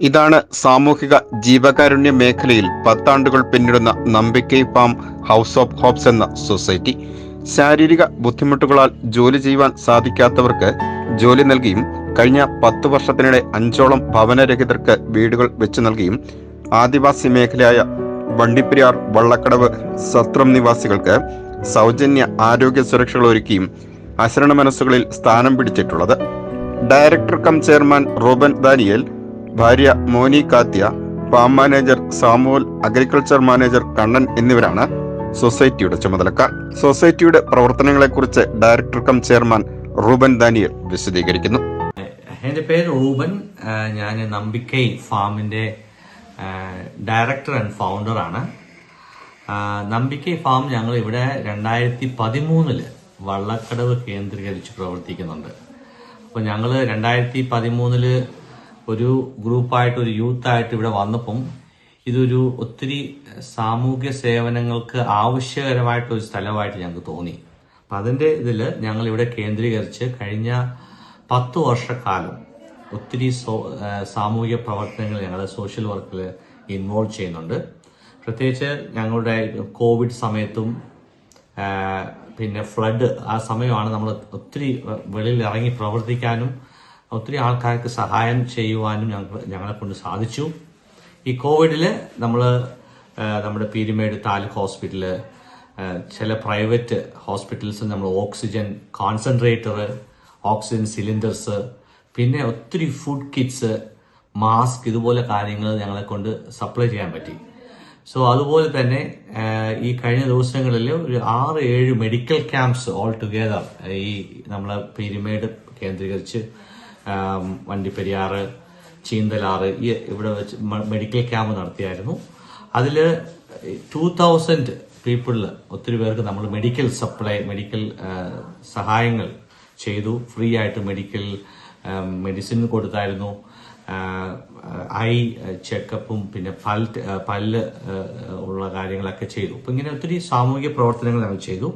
ഇതാണ് സാമൂഹിക ജീവകാരുണ്യ മേഖലയിൽ പത്താണ്ടുകൾ പിന്നിടുന്ന Nambikkai farm house of hopes എന്ന സൊസൈറ്റി. ശാരീരിക ബുദ്ധിമുട്ടുകളാൽ ജോലി ചെയ്യുവാൻ സാധിക്കാത്തവർക്ക് ജോലി നൽകിയും കഴിഞ്ഞ പത്ത് വർഷത്തിനിടെ അഞ്ചോളം ഭവനരഹിതർക്ക് വീടുകൾ വെച്ചു നൽകിയും ആദിവാസി മേഖലയായ വണ്ടിപ്പെരിയാർ വള്ളക്കടവ് സത്രം നിവാസികൾക്ക് സൗജന്യ ആരോഗ്യ സുരക്ഷകൾ ഒരുക്കിയും അശരണ മനസ്സുകളിൽ സ്ഥാനം പിടിച്ചിട്ടുള്ളത്. Director cum chairman Roban Daniel ഭാര്യ Moni Katya farm manager Samuel agriculture manager Kannan എന്നിവരാണ് സൊസൈറ്റിയുടെ ചുമതലക്കാർ. സൊസൈറ്റിയുടെ പ്രവർത്തനങ്ങളെക്കുറിച്ച് director cum chairman Ruben Daniel വിശദീകരിക്കുന്നു. എന്റെ പേര് റൂബൻ. ഞാൻ നമ്പിക്കൈ ഫാമിന്റെ ഡയറക്ടർ ആൻഡ് ഫൗണ്ടറാണ് നമ്പിക്കൈ ഫാം ഞങ്ങൾ ഇവിടെ രണ്ടായിരത്തി പതിമൂന്നിൽ വള്ളക്കടവ് കേന്ദ്രീകരിച്ച് പ്രവർത്തിക്കുന്നുണ്ട്. അപ്പോൾ ഞങ്ങൾ രണ്ടായിരത്തി പതിമൂന്നിൽ ഒരു ഗ്രൂപ്പായിട്ട് ഒരു യൂത്ത് ആയിട്ട് ഇവിടെ വന്നപ്പം ഇതൊരു ഒത്തിരി സാമൂഹ്യ സേവനങ്ങൾക്ക് ആവശ്യകരമായിട്ടൊരു സ്ഥലമായിട്ട് ഞങ്ങൾക്ക് തോന്നി. അപ്പം അതിന്റെ ഇതിൽ ഞങ്ങൾ ഇവിടെ കേന്ദ്രീകരിച്ച് കഴിഞ്ഞ പത്ത് വർഷക്കാലം ഒത്തിരി സോ സാമൂഹിക പ്രവർത്തനങ്ങൾ ഞങ്ങൾ സോഷ്യൽ വർക്കിൽ ഇൻവോൾവ് ചെയ്യുന്നുണ്ട്. പ്രത്യേകിച്ച് ഞങ്ങളുടെ കോവിഡ് സമയത്തും പിന്നെ ഫ്ലഡ് ആ സമയമാണ് നമ്മൾ ഒത്തിരി വെളിയിൽ ഇറങ്ങി പ്രവർത്തിക്കാനും ഒത്തിരി ആൾക്കാർക്ക് സഹായം ചെയ്യുവാനും ഞങ്ങളെ കൊണ്ട് സാധിച്ചു. ഈ കോവിഡിൽ നമ്മൾ നമ്മുടെ പീരുമേട് താലൂക്ക് ഹോസ്പിറ്റൽ ചില പ്രൈവറ്റ് ഹോസ്പിറ്റൽസ് നമ്മൾ ഓക്സിജൻ കോൺസെൻട്രേറ്റർ ഓക്സിജൻ സിലിണ്ടേഴ്സ് പിന്നെ ഒത്തിരി ഫുഡ് കിറ്റ്സ് മാസ്ക് ഇതുപോലെ കാര്യങ്ങൾ ഞങ്ങളെ കൊണ്ട് സപ്ലൈ ചെയ്യാൻ പറ്റി. സോ അതുപോലെ തന്നെ ഈ കഴിഞ്ഞ ദിവസങ്ങളിൽ ഒരു ആറ് ഏഴ് മെഡിക്കൽ ക്യാമ്പ്സ് ഓൾ ടുഗെദർ ഈ നമ്മളെ പീരുമേട് കേന്ദ്രീകരിച്ച് വണ്ടിപ്പെരിയാറ് ചീന്തലാറ് ഈ ഇവിടെ വെച്ച് മെഡിക്കൽ ക്യാമ്പ് നടത്തിയായിരുന്നു. അതിൽ ടു തൗസൻഡ് പീപ്പിളിൽ ഒത്തിരി പേർക്ക് നമ്മൾ മെഡിക്കൽ സപ്ലൈ മെഡിക്കൽ സഹായങ്ങൾ ചെയ്തു. ഫ്രീ ആയിട്ട് മെഡിക്കൽ മെഡിസിൻ കൊടുത്തായിരുന്നു. ഐ ചെക്കപ്പും പിന്നെ പൽ പല്ല് ഉള്ള കാര്യങ്ങളൊക്കെ ചെയ്തു. അപ്പം ഇങ്ങനെ ഒത്തിരി സാമൂഹിക പ്രവർത്തനങ്ങൾ നമ്മൾ ചെയ്തു.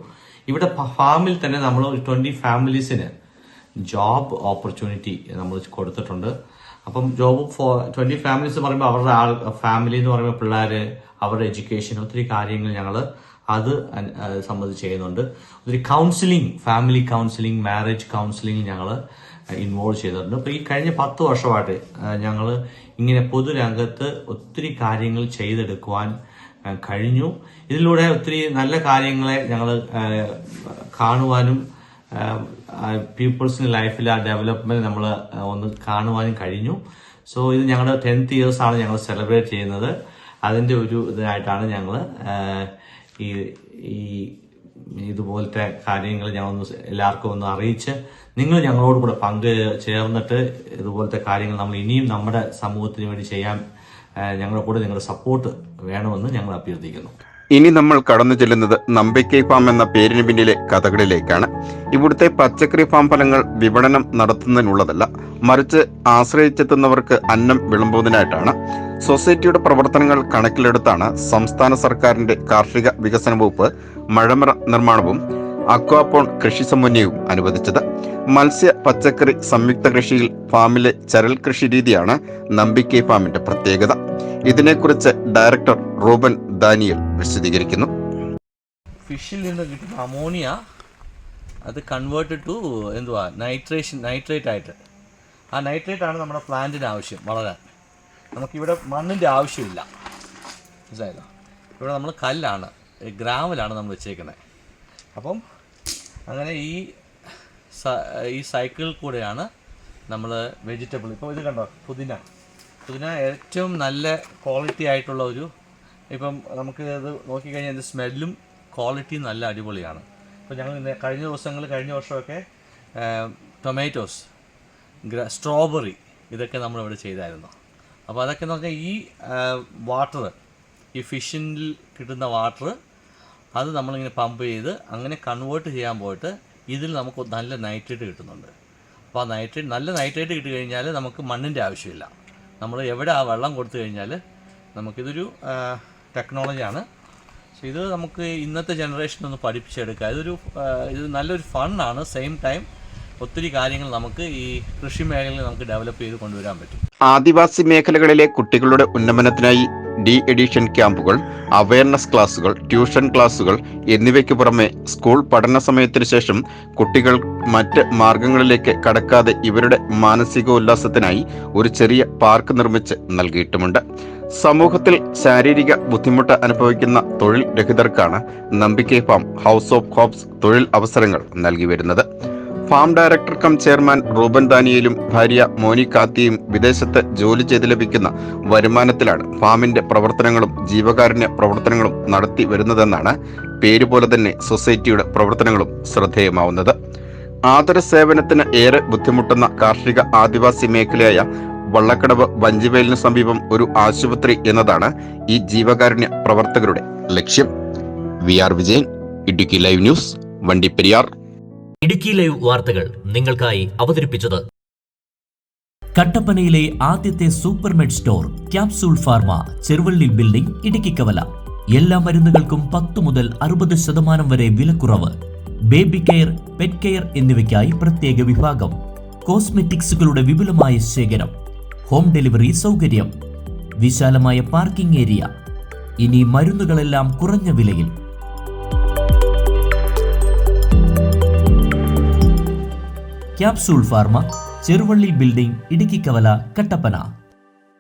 ഇവിടെ ഫാമിൽ തന്നെ നമ്മൾ ഒരു ട്വന്റി ഫാമിലീസിന് ജോബ് ഓപ്പർച്യൂണിറ്റി നമ്മൾ കൊടുത്തിട്ടുണ്ട്. അപ്പം ജോബ് ഫോർ ട്വന്റി ഫാമിലീസ് എന്ന് പറയുമ്പോൾ അവരുടെ ആൾ ഫാമിലി എന്ന് പറയുമ്പോൾ പിള്ളേർ അവരുടെ എഡ്യൂക്കേഷൻ ഒത്തിരി കാര്യങ്ങൾ ഞങ്ങൾ അത് സംബന്ധിച്ച് ചെയ്യുന്നുണ്ട്. ഒത്തിരി counselling family counselling marriage counselling ഞങ്ങൾ ഇൻവോൾവ് ചെയ്തിട്ടുണ്ട് അപ്പോൾ ഈ കഴിഞ്ഞ പത്ത് വർഷമായിട്ട് ഞങ്ങൾ ഇങ്ങനെ പൊതുരംഗത്ത് ഒത്തിരി കാര്യങ്ങൾ ചെയ്തെടുക്കുവാൻ കഴിഞ്ഞു. ഇതിലൂടെ ഒത്തിരി നല്ല കാര്യങ്ങളെ ഞങ്ങൾ കാണുവാനും പീപ്പിൾസിന്റെ ലൈഫിൽ ആ ഡെവലപ്മെന്റ് നമ്മൾ ഒന്ന് കാണുവാനും കഴിഞ്ഞു. സോ ഇത് ഞങ്ങളുടെ ടെൻത്ത് ഇയേഴ്സ് ആണ് ഞങ്ങൾ സെലിബ്രേറ്റ് ചെയ്യുന്നത്. അതിന്റെ ഒരു ഇതിനായിട്ടാണ് ഞങ്ങൾ ഈ ഈ ഇതുപോലത്തെ കാര്യങ്ങൾ ഞങ്ങൾ ഒന്ന് എല്ലാവർക്കും ഒന്ന് അറിയിച്ച് നിങ്ങൾ ഞങ്ങളോട് കൂടെ പങ്ക് ചേർന്നിട്ട് ഇതുപോലത്തെ കാര്യങ്ങൾ നമ്മൾ ഇനിയും നമ്മുടെ സമൂഹത്തിന് വേണ്ടി ചെയ്യാൻ ഞങ്ങളുടെ കൂടെ നിങ്ങളുടെ സപ്പോർട്ട് വേണമെന്ന് ഞങ്ങൾ അഭ്യർത്ഥിക്കുന്നു. ഇനി നമ്മൾ കടന്നു ചെല്ലുന്നത് നമ്പിക്കൈ ഫാം എന്ന പേരിന് പിന്നിലെ കഥകളിലേക്കാണ്. ഇവിടുത്തെ പച്ചക്കറി ഫാം ഫലങ്ങൾ വിപണനം നടത്തുന്നതിനുള്ളതല്ല. മറിച്ച് ആശ്രയിച്ചെത്തുന്നവർക്ക് അന്നം വിളമ്പുന്നതിനായിട്ടാണ്. സൊസൈറ്റിയുടെ പ്രവർത്തനങ്ങൾ കണക്കിലെടുത്താണ് സംസ്ഥാന സർക്കാരിന്റെ കാർഷിക വികസന വകുപ്പ് മഴമറ നിർമ്മാണവും അക്വാപോൺ കൃഷി സമന്വയവും അനുവദിച്ചത്. മത്സ്യ പച്ചക്കറി സംയുക്ത കൃഷിയിൽ ഫാമിലെ ചരൽ കൃഷി രീതിയാണ് നമ്പിക്കെ ഫാമിന്റെ പ്രത്യേകത. ഇതിനെക്കുറിച്ച് ഡയറക്ടർ റൂബൻ ദാനിയൽ വിശദീകരിക്കുന്നു. ഫിഷിൽ നിന്ന് കിട്ടുന്ന അമോണിയ അത് കൺവേർട്ട് ടു എന്തുവാ? നൈട്രേഷൻ നൈട്രേറ്റ് ആയിട്ട്. ആ നൈട്രേറ്റ് ആണ് നമ്മുടെ പ്ലാന്റിന് ആവശ്യം വളരാൻ. നമുക്കിവിടെ മണ്ണിന്റെ ആവശ്യമില്ല. മനസ്സിലായല്ലോ? ഇവിടെ നമ്മൾ കല്ലാണ് ഗ്രാമിലാണ് നമ്മൾ വെച്ചേക്കുന്നത്. അപ്പം അങ്ങനെ ഈ ഈ സൈക്കിളിൽ കൂടെയാണ് നമ്മൾ വെജിറ്റബിൾ. ഇപ്പോൾ ഇത് കണ്ടോ? പുതിന. പുതിന ഏറ്റവും നല്ല ക്വാളിറ്റി ആയിട്ടുള്ള ഒരു ഇപ്പം നമുക്ക് ഇത് നോക്കിക്കഴിഞ്ഞാൽ ഇത് സ്മെല്ലും ക്വാളിറ്റിയും നല്ല അടിപൊളിയാണ്. ഇപ്പോൾ ഞങ്ങൾ കഴിഞ്ഞ ദിവസങ്ങൾ കഴിഞ്ഞ വർഷമൊക്കെ ടൊമാറ്റോസ് ഗ്ര സ്ട്രോബെറി ഇതൊക്കെ നമ്മളിവിടെ ചെയ്തായിരുന്നു. അപ്പോൾ അതൊക്കെ എന്ന് പറഞ്ഞാൽ ഈ വാട്ടർ ഈ ഫിഷിൽ കിട്ടുന്ന വാട്ടർ അത് നമ്മളിങ്ങനെ പമ്പ് ചെയ്ത് അങ്ങനെ കൺവേർട്ട് ചെയ്യാൻ പോയിട്ട് ഇതിൽ നമുക്ക് നല്ല നൈട്രേറ്റ് കിട്ടുന്നുണ്ട്. അപ്പോൾ ആ നൈട്രേറ്റ് നല്ല നൈട്രേറ്റ് കിട്ടി കഴിഞ്ഞാൽ നമുക്ക് മണ്ണിന്റെ ആവശ്യമില്ല. നമ്മൾ എവിടെ ആ വെള്ളം കൊടുത്തു കഴിഞ്ഞാൽ നമുക്കിതൊരു ടെക്നോളജിയാണ് സോ ഇത് നമുക്ക് ഇന്നത്തെ ജനറേഷൻ ഒന്ന് പഠിപ്പിച്ചെടുക്കുക. ഇതൊരു ഇത് നല്ലൊരു ഫണ്ണാണ് സെയിം ടൈം ഒത്തിരി കാര്യങ്ങൾ നമുക്ക് ഈ കൃഷി മേഖലയിൽ നമുക്ക് ഡെവലപ്പ് ചെയ്ത് കൊണ്ടുവരാൻ പറ്റും. ആദിവാസി മേഖലകളിലെ കുട്ടികളുടെ ഉന്നമനത്തിനായി ഡി എഡിഷൻ ക്യാമ്പുകൾ അവയർനെസ് ക്ലാസുകൾ ട്യൂഷൻ ക്ലാസുകൾ എന്നിവയ്ക്ക് പുറമെ സ്കൂൾ പഠന സമയത്തിന് ശേഷം കുട്ടികൾ മറ്റ് മാർഗങ്ങളിലേക്ക് കടക്കാതെ ഇവരുടെ മാനസിക ഉല്ലാസത്തിനായി ഒരു ചെറിയ പാർക്ക് നിർമ്മിച്ച് നൽകിയിട്ടുമുണ്ട്. സമൂഹത്തിൽ ശാരീരിക ബുദ്ധിമുട്ട് അനുഭവിക്കുന്ന തൊഴിൽ രഹിതർക്കാണ് Nambikkai farm house of hopes തൊഴിൽ അവസരങ്ങൾ നൽകി വരുന്നത്. Farm director cum chairman Ruben ദാനിയലും ഭാര്യ മോനി കാത്തിയും വിദേശത്ത് ജോലി ചെയ്ത് ലഭിക്കുന്ന വരുമാനത്തിലാണ് ഫാമിന്റെ പ്രവർത്തനങ്ങളും ജീവകാരുണ്യ പ്രവർത്തനങ്ങളും നടത്തി വരുന്നതെന്നാണ് പേര് പോലെ തന്നെ സൊസൈറ്റിയുടെ പ്രവർത്തനങ്ങളും ശ്രദ്ധേയമാവുന്നത്. ആതര സേവനത്തിന് ഏറെ ബുദ്ധിമുട്ടുന്ന കാർഷിക ആദിവാസി മേഖലയായ വള്ളക്കടവ് വഞ്ചിവയലിന് സമീപം ഒരു ആശുപത്രി എന്നതാണ് ഈ ജീവകാരുണ്യ പ്രവർത്തകരുടെ ലക്ഷ്യം. V R Vijayan Idukki live news Vandiperiyar. Idukki live വാർത്തകൾ നിങ്ങൾക്കായി അവതരിപ്പിച്ചത് കട്ടപ്പനയിലെ ആദ്യത്തെ supermed store capsule pharma Cheruvally building Idukki Kavala. എല്ലാ മരുന്നുകൾക്കും പത്ത് മുതൽ അറുപത് ശതമാനം വരെ വിലക്കുറവ്. ബേബി കെയർ പെറ്റ് കെയർ എന്നിവയ്ക്കായി പ്രത്യേക വിഭാഗം. കോസ്മെറ്റിക്സുകളുടെ വിപുലമായ ശേഖരം. ഹോം ഡെലിവറി സൗകര്യം. വിശാലമായ പാർക്കിംഗ് ഏരിയ. ഇനി മരുന്നുകളെല്ലാം കുറഞ്ഞ വിലയിൽ. Capsule pharma Cheruvally building Idukkikkavala Kattappana.